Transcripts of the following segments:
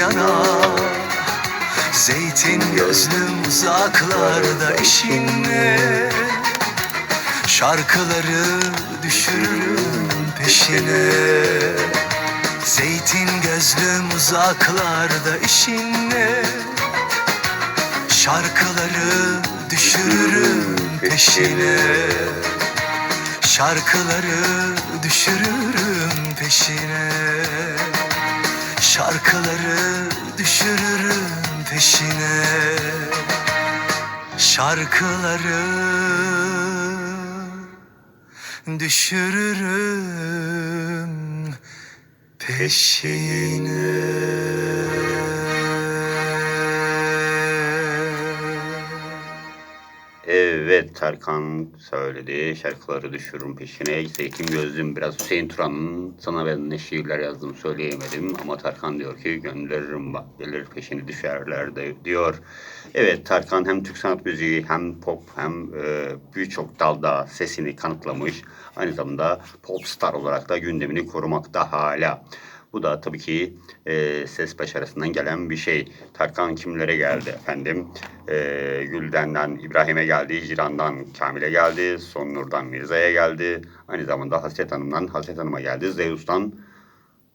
yana Zeytin gözlüm uzaklarda eşinle. Şarkıları düşürürüm peşine. Zeytin gözlüm uzaklarda eşinle. Şarkıları düşürürüm peşine. Şarkıları düşürürüm peşine Şarkıları düşürürüm peşine. Şarkıları düşürürüm peşine Evet Tarkan söyledi. Şarkıları düşürürüm peşine. Zeytin gözlüm biraz Hüseyin Turan'ın sana ben ne şiirler yazdım söyleyemedim. Ama Tarkan diyor ki gönderirim bak gelir peşini düşerler de diyor. Evet Tarkan hem Türk sanat müziği hem pop hem e, birçok dalda sesini kanıtlamış. Aynı zamanda pop star olarak da gündemini korumakta hala. Bu da tabii ki e, ses başarısından gelen bir şey. Tarkan kimlere geldi efendim? E, Gülden'den İbrahim'e geldi, Ciran'dan Kamil'e geldi, Sonnur'dan Mirza'ya geldi. Aynı zamanda Hasret Hanım'dan Hasret Hanım'a geldi, Zeus'tan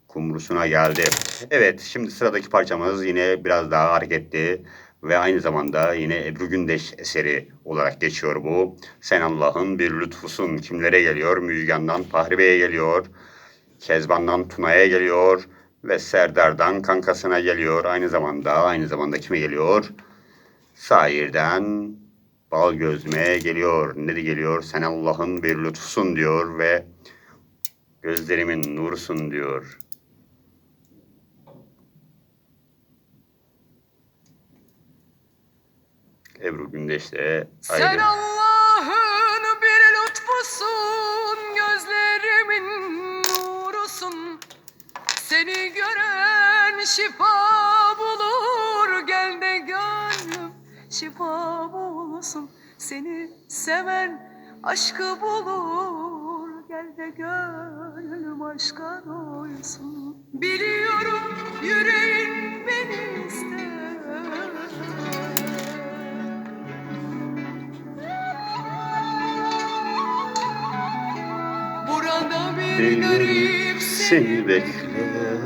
Kumrusu'na geldi. Evet, şimdi sıradaki parçamız yine biraz daha hareketli ve aynı zamanda yine Ebru Gündeş eseri olarak geçiyor bu. Sen Allah'ın bir lütfusun kimlere geliyor? Müjgan'dan Fahri Bey'e geliyor. Kezban'dan Tuna'ya geliyor ve Serdar'dan kankasına geliyor. Aynı zamanda aynı zamanda kime geliyor? Sahir'den Bal Gözüme geliyor. Ne geliyor? Sen Allah'ın bir lütfusun diyor ve gözlerimin nurusun diyor. Ebru Gündeş de Sen ayrı. Seni gören şifa bulur, gel de gönlüm şifa bulsun. Seni seven aşkı bulur, gel de gönlüm aşka doysun. Biliyorum yüreğin beni ister. Burada bir garip seni bekler